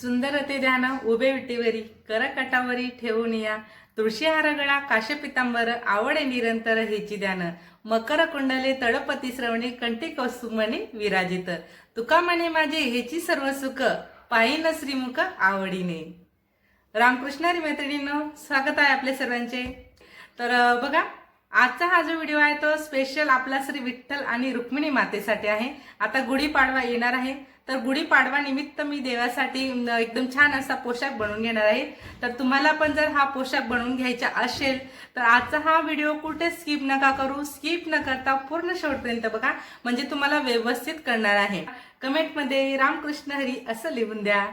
सुंदर ते ध्यान उभे विटीवरी कर कटावरी ठेवून या. तुळशी हारगळा काशपितांबर आवडे निरंतर हेची ध्यान मकर कुंडले तळपती श्रवणी कंठी कौसुमणी विराजित. तुका म्हणे माझे हेची सर्व सुख पाहिन श्रीमुख आवडीने. रामकृष्णारी मैत्रिणींनो स्वागत आहे आपले सर्वांचे. तर बघा आजचा हा जो व्हिडिओ आहे तो स्पेशल आपला श्री विठ्ठल आणि रुक्मिणी मातेसाठी आहे. आता गुढीपाडवा येणार आहे. तर गुढीपाडवा निमित्त मी देवासाठी एकदम छान असा पोशाख बनवून घेणार आहे. तर तुम्हाला पण जर हा पोशाख बनवून घ्यायचा असेल तर आजचा हा व्हिडिओ कुठे स्किप नका करू. स्किप न करता पूर्ण शेवटपर्यंत बघा. म्हणजे तुम्हाला व्यवस्थित करणार आहे. कमेंटमध्ये रामकृष्ण हरी असं लिहून द्या.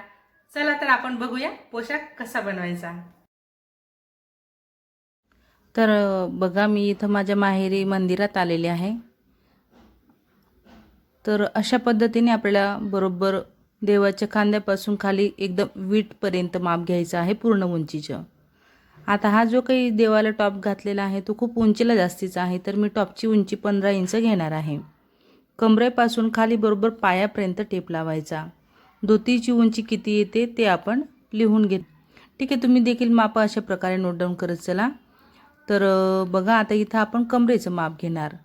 चला तर आपण बघूया पोशाख कसा बनवायचा. तर बघा मी इथं माझ्या माहेरी मंदिरात आलेले आहे. तर अशा पद्धतीने आपल्याला बरोबर देवाच्या खांद्यापासून खाली एकदम वीटपर्यंत माप घ्यायचं आहे पूर्ण उंचीचं. आता हा जो काही देवाला टॉप घातलेला आहे तो खूप उंचीला जास्तीचा आहे तर मी टॉपची उंची पंधरा इंच घेणार आहे. कमरेपासून खाली बरोबर पायापर्यंत टेप लावायचा. धोतीची उंची किती येते ते आपण लिहून घे ठीक आहे तुम्ही देखील माप अशा प्रकारे नोट डाऊन करत चला. तर बघा आता इथं आपण कमरेचं माप घेणार.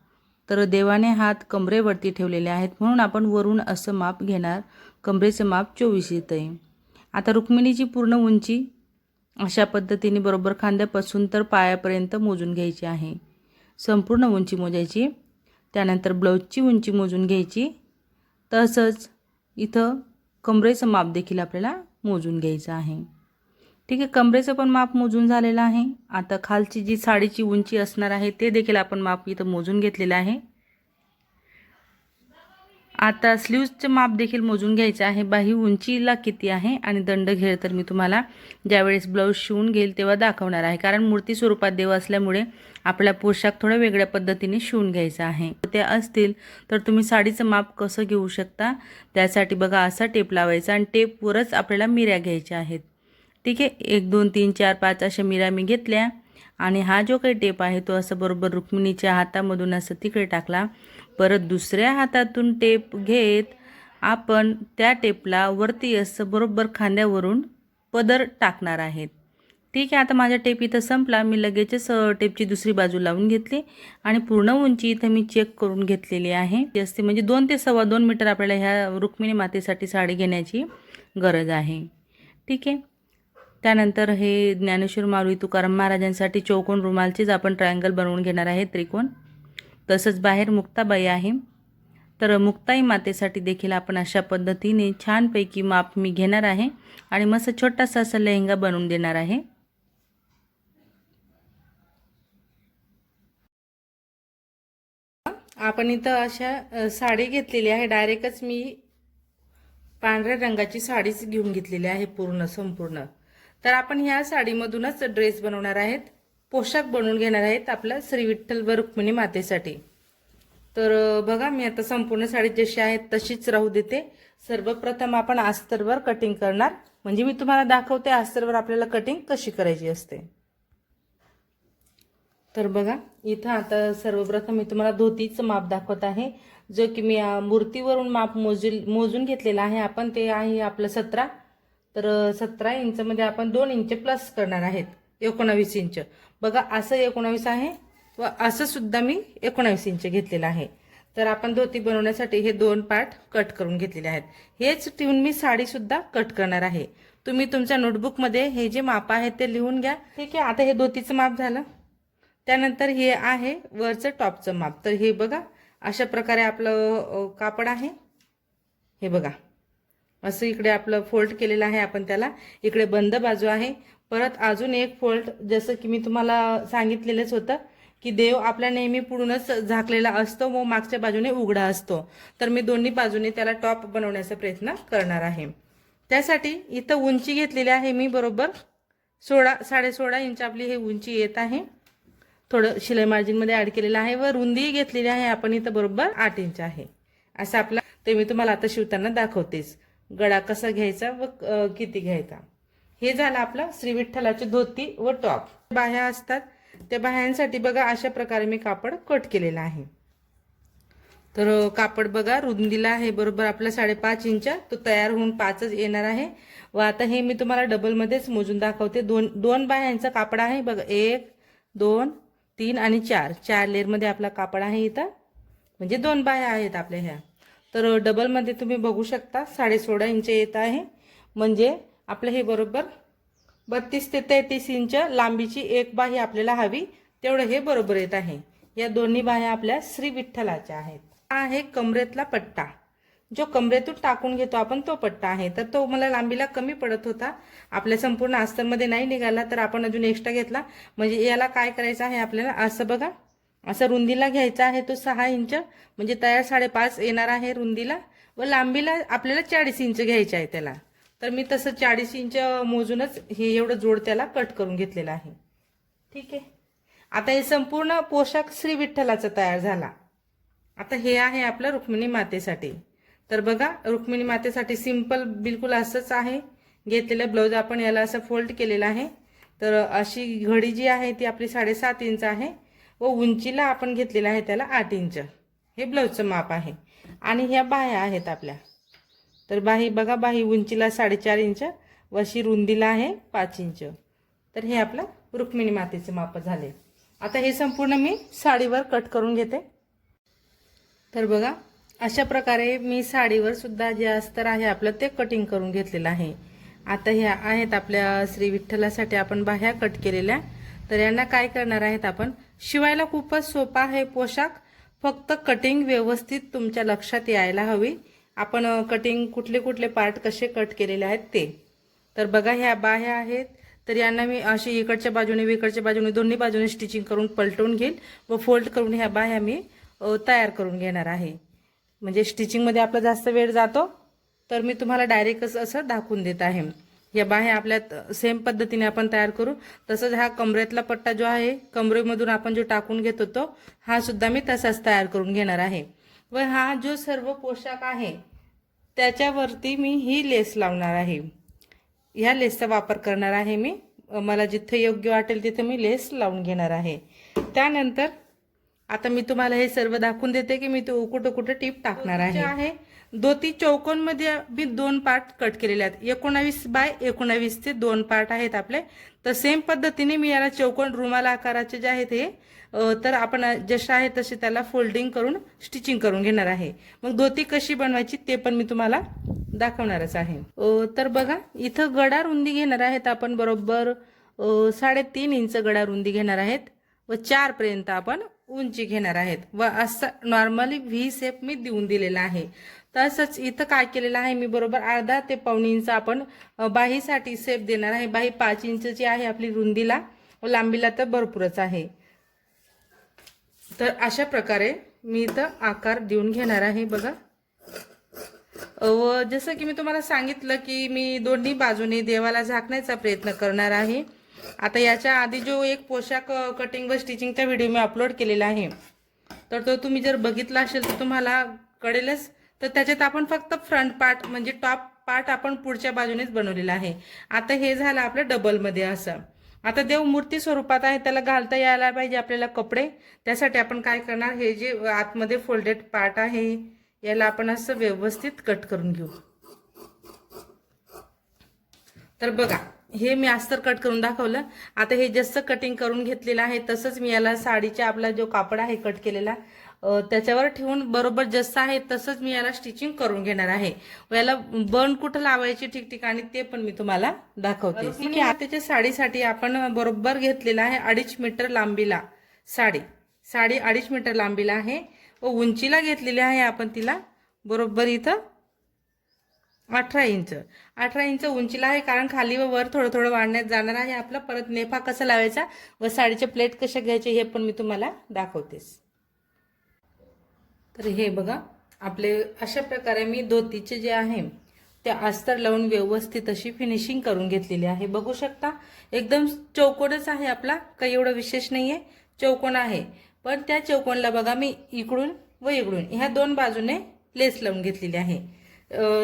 तर देवाने हात कमरेवरती ठेवलेले आहेत म्हणून आपण वरून असं माप घेणार. कमरेचं माप चोवीस येतं आहे आता रुक्मिणीची पूर्ण उंची अशा पद्धतीने बरोबर खांद्यापासून तर पायापर्यंत मोजून घ्यायची आहे. संपूर्ण उंची मोजायची. त्यानंतर ब्लाऊजची उंची मोजून घ्यायची. तसंच इथं कमरेचं माप देखील आपल्याला मोजून घ्यायचं आहे. ठीक आहे कमरेचं पण माप मोजून झालेलं आहे. आता खालची जी साडीची उंची असणार आहे ते देखील आपण माप इथं मोजून घेतलेलं आहे. आता स्लीव्जचं माप देखील मोजून घ्यायचं आहे. बाही उंचीला किती आहे आणि दंड घेर तर मी तुम्हाला ज्यावेळेस ब्लाऊज शिवून घेईल तेव्हा दाखवणार आहे. कारण मूर्ती स्वरूपात देव असल्यामुळे आपला पोशाख थोडा वेगळ्या पद्धतीने शिवून घ्यायचा आहे. ते असतील तर तुम्ही साडीचं माप कसं घेऊ शकता? त्यासाठी बघा असा टेप लावायचा आणि टेपवरच आपल्याला मिऱ्या घ्यायच्या आहेत. ठीक आहे? एक दोन तीन चार पाच अशा मिरा मी घेतल्या. आणि हा जो काही टेप आहे तो असं बरोबर रुक्मिणीच्या हातामधून असं तिकडे टाकला. परत दुसऱ्या हातातून टेप घेत आपण त्या टेपला वरती असं बरोबर खांद्यावरून पदर टाकणार आहेत. ठीक आहे? आता माझा टेप इथं संपला. मी लगेचच टेपची दुसरी बाजू लावून घेतली. आणि पूर्ण उंची इथं मी चेक करून घेतलेली आहे. जास्ती असते म्हणजे दोन ते सव्वा दोन मीटर आपल्याला ह्या रुक्मिणी मातेसाठी साडी घेण्याची गरज आहे. ठीक आहे? त्यानंतर हे ज्ञानेश्वर मारुती तुकाराम महाराजांसाठी चौकोन रुमालचीच आपण ट्रायंगल बनवून घेणार आहे त्रिकोण. तसंच बाहेर मुक्ताबाई आहे. तर मुक्ताई मातेसाठी देखील आपण अशा पद्धतीने छानपैकी माप मी घेणार आहे आणि मस्त छोटासा असा लेहंगा बनवून देणार आहे. आपण इथं अशा साडी घेतलेली आहे. डायरेक्टच मी पांढऱ्या रंगाची साडीच घेऊन घेतलेली आहे पूर्ण संपूर्ण. तर आपण ह्या साडीमधूनच ड्रेस बनवणार आहेत. पोशाख बनवून घेणार आहेत आपल्या श्री विठ्ठल व रुक्मिणी मातेसाठी. तर बघा मी आता संपूर्ण साडी जशी आहे तशीच राहू देते. सर्वप्रथम आपण अस्तरवर कटिंग करणार. म्हणजे मी तुम्हाला दाखवते अस्तरवर आपल्याला कटिंग कशी करायची असते. तर बघा इथं आता सर्वप्रथम मी तुम्हाला धोतीचं माप दाखवत आहे. जो की मी मूर्तीवरून माप मोजून मोजून घेतलेला आहे. आपण ते आहे आपलं सतरा. तर सतरा इंचमध्ये आपण दोन इंच प्लस करणार आहेत एकोणावीस इंच. बघा असं एकोणावीस आहे व असं सुद्धा मी एकोणावीस इंच घेतलेलं आहे. तर आपण धोती बनवण्यासाठी हे दोन पार्ट कट करून घेतलेले आहेत. हेच ठेवून मी साडीसुद्धा कट करणार आहे. तुम्ही तुमच्या नोटबुकमध्ये हे जे माप आहे ते लिहून घ्या. ठीक आहे आता हे धोतीचं माप झालं. त्यानंतर हे आहे वरचं टॉपचं माप. तर हे बघा अशा प्रकारे आपलं कापड आहे. हे बघा. असं इकडे आपलं फोल्ड केलेलं आहे आपण त्याला. इकडे बंद बाजू आहे. परत अजून एक फोल्ड जसं की मी तुम्हाला सांगितलेलंच होतं की देव आपला नेहमी पुढूनच झाकलेला असतो व मागच्या बाजूने उघडा असतो. तर मी दोन्ही बाजूने त्याला टॉप बनवण्याचा प्रयत्न करणार आहे. त्यासाठी इथं उंची घेतलेली आहे मी बरोबर सोळा साडे सोळा इंच आपली हे उंची येत आहे. थोडं शिलाई मार्जिनमध्ये ॲड केलेलं आहे व रुंदी घेतलेली आहे आपण इथं बरोबर आठ इंच आहे. असं आपला ते मी तुम्हाला आता शिवताना दाखवतेच. गळा कसा घ्यायचा व किती घ्यायचा. हे झालं आपलं श्री विठ्ठलाची धोती व टॉप. बाह्या असतात. त्या बाह्यांसाठी बघा अशा प्रकारे मी कापड कट केलेलं आहे. तर कापड बघा रुंदीला आहे. बरोबर आपला साडेपाच इंच तो तयार होऊन पाचच येणार आहे. व आता हे मी तुम्हाला डबलमध्येच मोजून दाखवते. दोन दोन बाह्यांचा कापड आहे. बघा एक दोन तीन आणि चार. चार लेअरमध्ये आपला कापड आहे इथं. म्हणजे दोन बाह्या आहेत आपल्या ह्या. तर डबलमध्ये तुम्ही बघू शकता साडे सोळा इंच येत आहे. म्हणजे आपलं हे बरोबर बत्तीस ते तेहतीस इंच लांबीची एक बाही आपल्याला हवी तेवढं हे बरोबर येत आहे. या दोन्ही बाह्या आपल्या श्री विठ्ठलाच्या आहेत. हा आहे कमरेतला पट्टा. जो कमरेतून टाकून घेतो आपण तो पट्टा आहे. तर तो मला लांबीला कमी पडत होता. आपल्या संपूर्ण आस्तरमध्ये नाही निघाला तर आपण अजून एक्स्ट्रा घेतला. म्हणजे याला काय करायचं आहे आपल्याला असं बघा. असं रुंदीला घ्यायचा आहे तो सहा इंच म्हणजे तयार साडेपाच येणार आहे रुंदीला. व लांबीला आपल्याला चाळीस इंच घ्यायचं आहे त्याला. तर मी तसं चाळीस इंच मोजूनच हे एवढं जोड त्याला कट करून घेतलेलं आहे. ठीक आहे? आता हे संपूर्ण पोशाख श्री विठ्ठलाचा तयार झाला. आता हे आहे आपलं रुक्मिणी मातेसाठी. तर बघा रुक्मिणी मातेसाठी सिंपल बिलकुल असंच आहे. घेतलेलं ब्लाऊज आपण याला असं फोल्ड केलेलं आहे. तर अशी घडी जी आहे ती आपली साडेसात इंच आहे. व उंचीला आपण घेतलेलं आहे त्याला आठ इंच. हे ब्लाऊजचं माप आहे. आणि ह्या बाह्या आहेत आपल्या. तर बाही बघा बाही उंचीला साडेचार इंच व अशी रुंदीला आहे पाच इंच. तर हे आपलं रुक्मिणी मातेचे माप झाले आता हे संपूर्ण मी साडीवर कट करून घेते. तर बघा अशा प्रकारे मी साडीवर सुद्धा जे अस्तर आहे आपलं ते कटिंग करून घेतलेलं आहे. आता ह्या आहेत आपल्या श्री विठ्ठलासाठी आपण बाह्या कट केलेल्या तर यांना काय करणार आहेत आपण? शिवायला खूपच सोपा आहे पोशाख. फक्त कटिंग व्यवस्थित तुमच्या लक्षात यायला हवी. आपण कटिंग कुठले कुठले पार्ट कसे कट केलेले आहेत ते. तर बघा ह्या बाह्या आहेत. तर यांना मी अशी इकडच्या बाजूने विकडच्या इकडच्या बाजूने दोन्ही बाजूने स्टिचिंग करून पलटवून घेईल व फोल्ड करून ह्या बाह्या मी तयार करून घेणार आहे. म्हणजे स्टिचिंगमध्ये आपला जास्त वेळ जातो. तर मी तुम्हाला डायरेक्टच असं दाखवून देत आहे. या बाह्या आपल्या सेम पद्धतीने आपण तयार करू. तसंच हा कमरेतला पट्टा जो आहे कमरेमधून आपण जो टाकून घेत होतो हा सुद्धा मी तसाच तयार करून घेणार आहे. व हा जो सर्व पोशाख आहे त्याच्यावरती मी ही लेस लावणार आहे. ह्या लेसचा वापर करणार आहे मी. मला जिथे योग्य वाटेल तिथे मी लेस लावून घेणार आहे. त्यानंतर आता मी तुम्हाला हे सर्व दाखवून देते की मी तो कुठं कुठं टीप टाकणार आहे. दोती धोती चौकोनमध्ये मी दोन पार्ट कट केलेले आहेत. एकोणावीस बाय एकोणावीस ते दोन पार्ट आहेत आपले. तर सेम पद्धतीने मी याला चौकोन रुमाल आकाराचे जे आहेत हे तर आपण जसे आहे तसे त्याला फोल्डिंग करून स्टिचिंग करून घेणार आहे. मग धोती कशी बनवायची ते पण मी तुम्हाला दाखवणारच आहे. तर बघा इथं गडा रुंदी घेणार आहेत आपण बरोबर. साडेतीन इंच गडा रुंदी घेणार आहेत व चारपर्यंत आपण उंची घेणार आहेत. व असं नॉर्मली व्ही सेप मी देऊन दिलेला आहे. तसंच इथं काय केलेलं आहे मी बरोबर अर्धा ते पाऊण इंच आपण बाहीसाठी सेप देणार आहे. बाही पाच इंचची आहे आपली रुंदीला व लांबीला तर भरपूरच आहे. तर अशा प्रकारे मी इथं आकार देऊन घेणार आहे बघा. व जसं की मी तुम्हाला सांगितलं की मी दोन्ही बाजूने देवाला झाकण्याचा प्रयत्न करणार आहे. आता याच्या आधी जो एक पोशाख कटिंग व स्टिचिंगचा व्हिडिओ मी अपलोड केलेला आहे. तर तो तुम्ही जर बघितला असेल तर तुम्हाला कळेलच तर त्याच्यात आपण फक्त फ्रंट पार्ट म्हणजे टॉप पार्ट आपण पुढच्या बाजूनेच बनवलेला आहे. आता हे झालं आपलं डबलमध्ये असं. आता देव मूर्ती स्वरूपात आहे त्याला घालता यायला पाहिजे आपल्याला कपडे. त्यासाठी आपण काय करणार हे जे आतमध्ये फोल्डेड पार्ट आहे याला आपण असं व्यवस्थित कट करून घेऊ. तर बघा हे मी अस्तर कट करून दाखवलं. आता हे जसं कटिंग करून घेतलेलं आहे तसंच मी याला साडीचा आपला जो कापड आहे कट केलेला त्याच्यावर ठेवून बरोबर जसं आहे तसंच मी याला स्टिचिंग करून घेणार आहे. व याला बन कुठं लावायची ठिकठिकाणी ते पण मी तुम्हाला दाखवते. त्याच्या साडीसाठी आपण बरोबर घेतलेला आहे अडीच मीटर लांबीला साडी. साडी अडीच मीटर लांबीला आहे. व उंचीला घेतलेली आहे आपण तिला बरोबर इथं अठरा इंच. अठरा इंच उंचीला आहे कारण खाली व वर थोडं थोडं वाढण्यात जाणार आहे. आपला परत नेफा कसा लावायचा व साडीचे प्लेट कशा घ्यायचे हे पण मी तुम्हाला दाखवतेस. तर हे बघा आपले अशा प्रकारे मी धोतीचे जे आहे ते अस्तर लावून व्यवस्थित अशी फिनिशिंग करून घेतलेली आहे. बघू शकता एकदम चौकोनच आहे आपला काही एवढं विशेष नाही आहे चौकोन आहे. पण त्या चौकोनला बघा मी इकडून व इकडून ह्या दोन बाजूने लेस लावून घेतलेली आहे.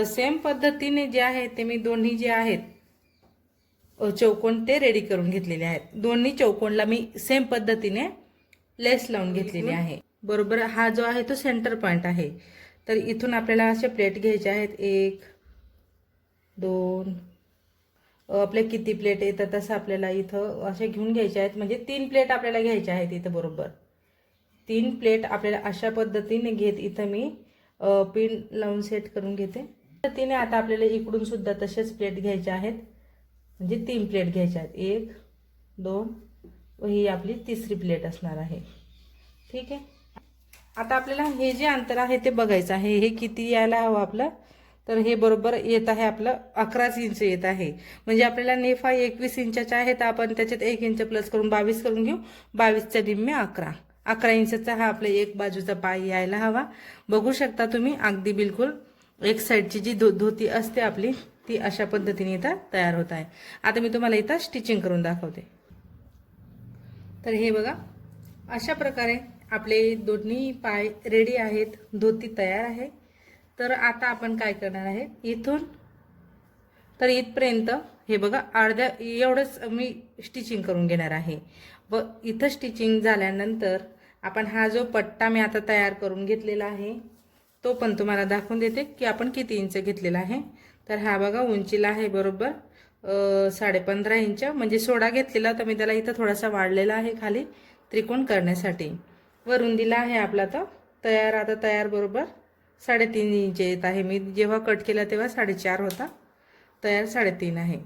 सेम पद्धतीने जे आहे ते मी दोन्ही जे आहेत चौकोन ते रेडी करून घेतलेले आहेत. दोन्ही चौकोनला मी सेम पद्धतीने लेस लावून घेतलेली आहे. बरोबर हा जो आहे तो सेंटर पॉईंट आहे. तर इथून आपल्याला असे प्लेट घ्यायचे आहेत. एक दोन आपल्या आपले किती प्लेट येतात तसं आपल्याला इथं असे घेऊन घ्यायचे आहेत. म्हणजे तीन प्लेट आपल्याला घ्यायच्या आहेत इथं बरोबर. तीन प्लेट आपल्याला अशा पद्धतीने घेत इथं मी पिन लावून सेट करून घेते. पद्धतीने आता आपल्याला इकडून सुद्धा तसेच प्लेट घ्यायच्या आहेत. म्हणजे तीन प्लेट घ्यायच्या आहेत. एक दोन व ही आपली तिसरी प्लेट असणार आहे. ठीक आहे? आता आपल्याला हे जे अंतर आहे ते बघायचं आहे. हे किती यायला हवं आपलं? तर हे बरोबर येत आहे आपलं अकराच इंच येत आहे. म्हणजे आपल्याला नेफा एकवीस इंचाचा आहे तर आपण त्याच्यात एक इंच प्लस करून बावीस करून घेऊ. बावीसच्या निम्मे अकरा. अकरा इंचचा हा आपला एक बाजूचा पाय यायला हवा. बघू शकता तुम्ही अगदी बिलकुल एक साईडची जी धो धोती असते आपली ती अशा पद्धतीने इथं तयार होत आहे. आता मी तुम्हाला इथं स्टिचिंग करून दाखवते. तर हे बघा अशा प्रकारे आपले दोन्ही पाय रेडी आहेत धोती तयार आहे. तर आता आपण काय करणार आहे? इथून तर इथपर्यंत हे बघा अर्ध्या एवढंच मी स्टिचिंग करून घेणार आहे. व इथं स्टिचिंग झाल्यानंतर आपण हा जो पट्टा मी आता तयार करून घेतलेला आहे तो पण तुम्हाला दाखवून देते की आपण किती इंच घेतलेला आहे. तर हा बघा उंचीला आहे बरोबर साडेपंधरा इंच. म्हणजे सोडा घेतलेला तर मी त्याला इथं थोडासा वाढलेला आहे खाली त्रिकोण करण्यासाठी. वरून दिला आहे आपला तो. तयार आता तयार बरोबर साडेतीन इंच येत आहे. मी जेव्हा कट केला तेव्हा साडेचार होता. तयार साडेतीन आहे.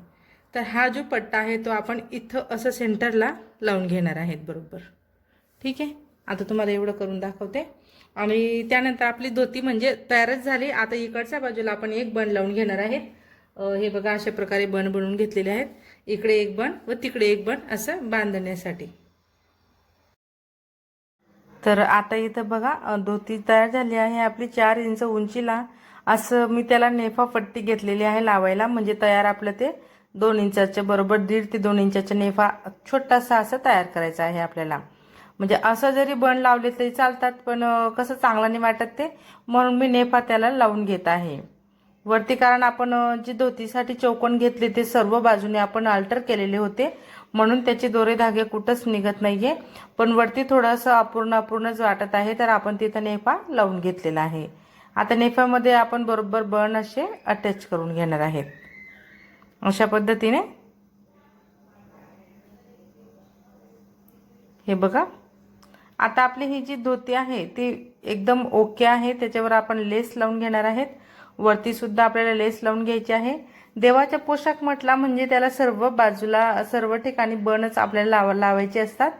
तर हा जो पट्टा आहे तो आपण इथं असं सेंटरला लावून घेणार आहेत बरोबर. ठीक आहे? आता तुम्हाला एवढं करून दाखवते. आणि त्यानंतर आपली धोती म्हणजे तयारच झाली. आता इकडच्या बाजूला आपण एक बन लावून घेणार आहे हे बघा अशा प्रकारे बन बनवून घेतलेले आहेत. इकडे एक बन व तिकडे एक बन असं बांधण्यासाठी. तर आता इथं बघा धोती तयार झाली आहे. आपली चार इंच उंचीला असं मी त्याला नेफा पट्टी घेतलेली आहे लावायला. म्हणजे तयार आपलं ते दोन इंचाच्या बरोबर दीड ते दोन इंचाच्या नेफा छोटासा असं तयार करायचा आहे आपल्याला. म्हणजे असं जरी बण लावले तरी चालतात पण कसं चांगलं नाही वाटत ते. म्हणून मी नेफा त्याला लावून घेत आहे. वरती कारण आपण जी धोतीसाठी चौकोन घेतले ते सर्व बाजूने आपण अल्टर केलेले होते. म्हणून त्याचे दोरे धागे कुठंच निघत नाहीये. पण वरती थोडंसं अपूर्ण अपूर्णच वाटत आहे तर आपण तिथं नेफा लावून घेतलेला आहे. आता नेफामध्ये आपण बरोबर बन असे अटॅच करून घेणार आहेत. अशा पद्धतीने. हे बघा. आता आपली ही जी धोती आहे ती एकदम ओके आहे. त्याच्यावर आपण लेस लावून घेणार आहेत. वरती सुद्धा आपल्याला लेस लावून घ्यायची आहे. देवाचा पोशाख म्हटला म्हणजे त्याला सर्व बाजूला सर्व ठिकाणी बनच आपल्याला लावा लावायचे असतात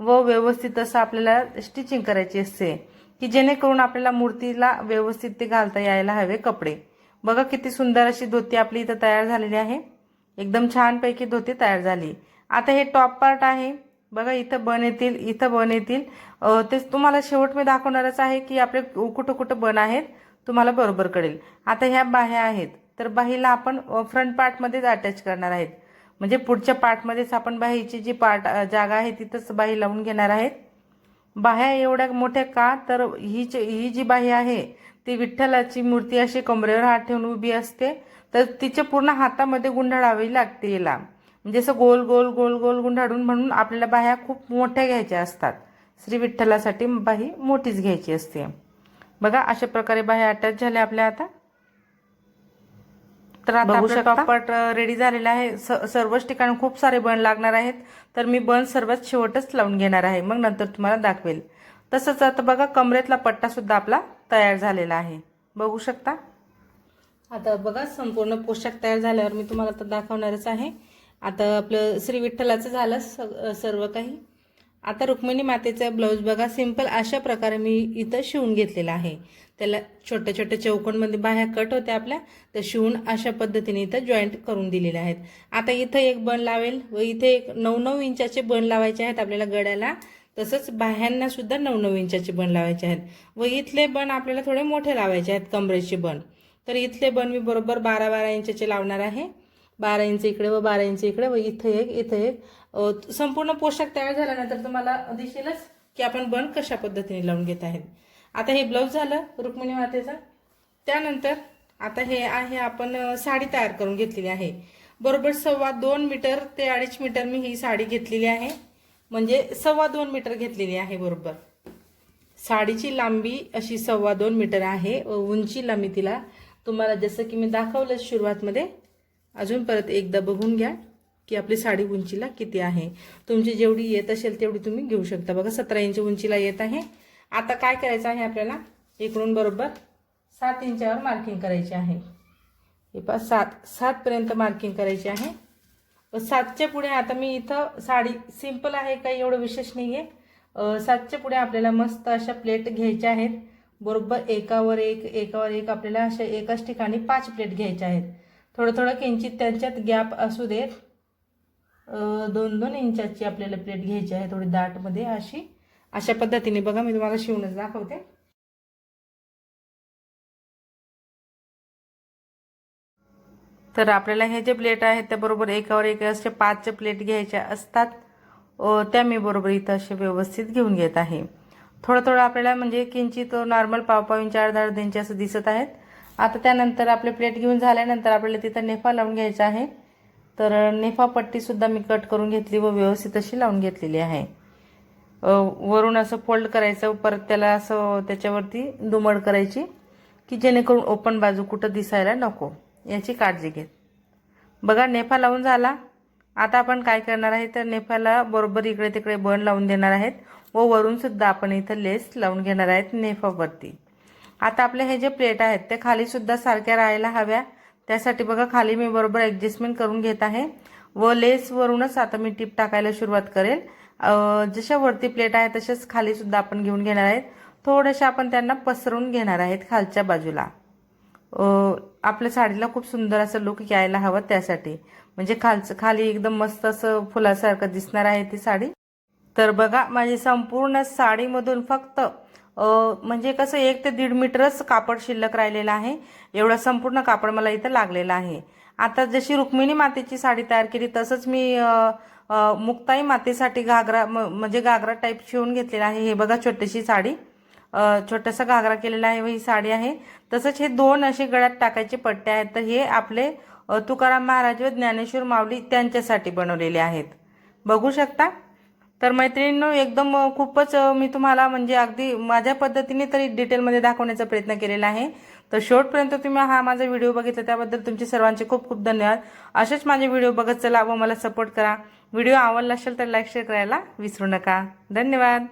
व व्यवस्थित असं आपल्याला स्टिचिंग करायची असते की जेणेकरून आपल्याला मूर्तीला व्यवस्थित ते घालता यायला हवे कपडे. बघा किती सुंदर अशी धोती आपली इथं तयार झालेली आहे. एकदम छानपैकी धोती तयार झाली. आता हे टॉप पार्ट आहे. बघा इथं बन येतील इथं बन येतील. तेच ते तुम्हाला शेवट मी दाखवणारच आहे की आपले कुठं कुठं बन आहेत तुम्हाला बरोबर कळेल. आता ह्या बाह्या आहेत. तर बाहीला आपण फ्रंट पार्टमध्येच अटॅच करणार आहेत. म्हणजे पुढच्या पार्टमध्येच आपण बाहीची जी पार्ट जागा आहे तिथंच बाही लावून घेणार आहेत. बाह्या एवढ्या मोठ्या का? तर ही ही जी बाही आहे ती विठ्ठलाची मूर्ती अशी कमरेवर हात ठेवून उभी असते. तर तिच्या पूर्ण हातामध्ये गुंडाळावी लागते याला म्हणजे असं गोल गोल गोल गोल गुंडाळून म्हणून आपल्याला बाह्या खूप मोठ्या घ्यायच्या असतात. श्री विठ्ठलासाठी बाही मोठीच घ्यायची असते. बघा अशा प्रकारे बाह्या अटॅच झाल्या आपल्या आता. तर आता आपला पार्ट रेडी झालेला आहे. सर्वच ठिकाणी खूप सारे बन लागणार आहेत. तर मी बन सर्वात शेवटच लावून घेणार आहे. मग नंतर तुम्हाला दाखवेल. तसंच आता बघा कमरेतला पट्टा सुद्धा आपला तयार झालेला आहे. बघू शकता. आता बघा संपूर्ण पोशाख तयार झाल्यावर मी तुम्हाला आता दाखवणारच आहे. आता आपलं श्री विठ्ठलाचं झालं सर्व काही. आता रुक्मिणी मातेचा ब्लाऊज बघा सिंपल अशा प्रकारे मी इथं शिवून घेतलेला आहे. त्याला छोट्या छोट्या चौकोनमध्ये बाह्या कट होत्या आपल्या तर शिवून अशा पद्धतीने इथं जॉईंट करून दिलेले आहेत. आता इथं एक बन लावेल व इथे एक नऊ नऊ इंचाचे बन लावायचे आहेत आपल्याला गड्याला तसंच बाह्यांना सुद्धा नऊ नऊ इंचाचे बन लावायचे आहेत. व इथले बन आपल्याला थोडे मोठे लावायचे आहेत कमरेचे बन तर इथले बन मी बरोबर बारा बारा इंचाचे लावणार आहे. बारा इंच इकडे व बारा इंच इकडे व इथं एक इथं एक. संपूर्ण पोशाख तयार झाल्यानंतर तुम्हाला दिसेलच की आपण बन कशा पद्धतीने लावून घेत आहेत. आता हे ब्लाऊज झालं रुक्मिणी मातेचं. त्यानंतर आता हे आहे आपण साडी तयार करून घेतलेली आहे. बरोबर सव्वा दोन मीटर ते अडीच मीटर मी ही साडी घेतलेली आहे. म्हणजे सव्वा दोन मीटर घेतलेली आहे बरोबर. साडीची लांबी अशी सव्वा दोन मीटर आहे व उंची मी तिला. तुम्हाला जसं की मी दाखवलं सुरुवातमध्ये अजून परत एकदा बघून घ्या की आपली साडी उंचीला किती आहे. तुमची जेवढी येत असेल तेवढी तुम्ही घेऊ शकता. बघा सतरा इंच उंचीला येत आहे. आता काय करायचं आहे आपल्याला? इकडून बरोबर सात इंचावर मार्किंग करायची आहे. हे पा सात सातपर्यंत मार्किंग करायची आहे. व सातच्या पुढे आता मी इथं साडी सिंपल आहे काही एवढं विशेष नाही आहे सातच्या पुढे आपल्याला मस्त अशा प्लेट घ्यायच्या आहेत. बरोबर एकावर एक एकावर एक आपल्याला अशा एकाच ठिकाणी पाच प्लेट घ्यायच्या आहेत. थोडं थोडं किंचित त्यांच्यात गॅप असू देत. दोन दोन इंचाची आपल्याला प्लेट घ्यायची आहे थोडी दाटमध्ये अशी. अशा पद्धतीने बघा मी तुम्हाला शिवूनच दाखवते. तर आपल्याला हे जे प्लेट आहेत त्याबरोबर एकावर एक असे पाच प्लेट घ्यायच्या असतात. त्या मी बरोबर इथं असे व्यवस्थित घेऊन घेत आहे. थोडं थोडं आपल्याला म्हणजे किंचित नॉर्मल पाव पाव इंच अर्धा अर्धा इंच असं दिसत आहेत. आता त्यानंतर आपले प्लेट घेऊन झाल्यानंतर आपल्याला तिथं नेफा लावून घ्यायचा आहे. तर नेफा पट्टीसुद्धा मी कट करून घेतली व व्यवस्थित अशी लावून घेतलेली आहे. वरून असं फोल्ड करायचं परत त्याला असं त्याच्यावरती दुमड करायची की जेणेकरून ओपन बाजू कुठं दिसायला नको याची काळजी घेत बघा नेफा लावून झाला. आता आपण काय करणार आहे तर नेफाला बरोबर इकडे तिकडे बण लावून देणार आहेत व वरूनसुद्धा आपण इथं लेस लावून घेणार आहेत नेफावरती. आता आपले हे जे प्लेट आहेत ते खाली सुद्धा सारख्या राहायला हव्या. त्यासाठी बघा खाली मी बरोबर ॲडजस्टमेंट करून घेत आहे. व लेसवरूनच आता मी टिप टाकायला सुरुवात करेल. जशा वरती प्लेट आहे तसेच खाली सुद्धा आपण घेऊन घेणार आहेत. थोड्याशा आपण त्यांना पसरवून घेणार आहेत खालच्या बाजूला. आपल्या साडीला खूप सुंदर असं लुक यायला हवं त्यासाठी. म्हणजे खालचं खाली एकदम मस्त असं फुलासारखं दिसणार आहे ती साडी. तर बघा माझी संपूर्ण साडीमधून फक्त म्हणजे कसं एक ते दीड मीटरच कापड शिल्लक राहिलेलं आहे. एवढं संपूर्ण कापड मला इथं लागलेलं आहे. आता जशी रुक्मिणी मातेची साडी तयार केली तसंच मी मुक्ताई मातेसाठी घागरा म- म्हणजे घागरा टाईप शिवून घेतलेला आहे. हे बघा छोटीशी साडी. छोटंसं छोटासा घागरा केलेला आहे व ही साडी आहे. तसंच हे दोन असे गळ्यात टाकायचे पट्टे आहेत. तर हे आपले तुकाराम महाराज व ज्ञानेश्वर माऊली त्यांच्यासाठी बनवलेले आहेत. बघू शकता? तर मैत्रिणींनो एकदम खूपच मी तुम्हाला म्हणजे अगदी माझ्या पद्धतीने तरी डिटेलमध्ये दाखवण्याचा प्रयत्न केलेला आहे. तर शेवटपर्यंत तुम्ही हा माझा व्हिडिओ बघितला त्याबद्दल तुमचे सर्वांचे खूप खूप धन्यवाद. असेच माझे व्हिडिओ बघत चला व मला सपोर्ट करा. व्हिडिओ आवडला असेल तर लाईक शेअर करायला विसरू नका. धन्यवाद.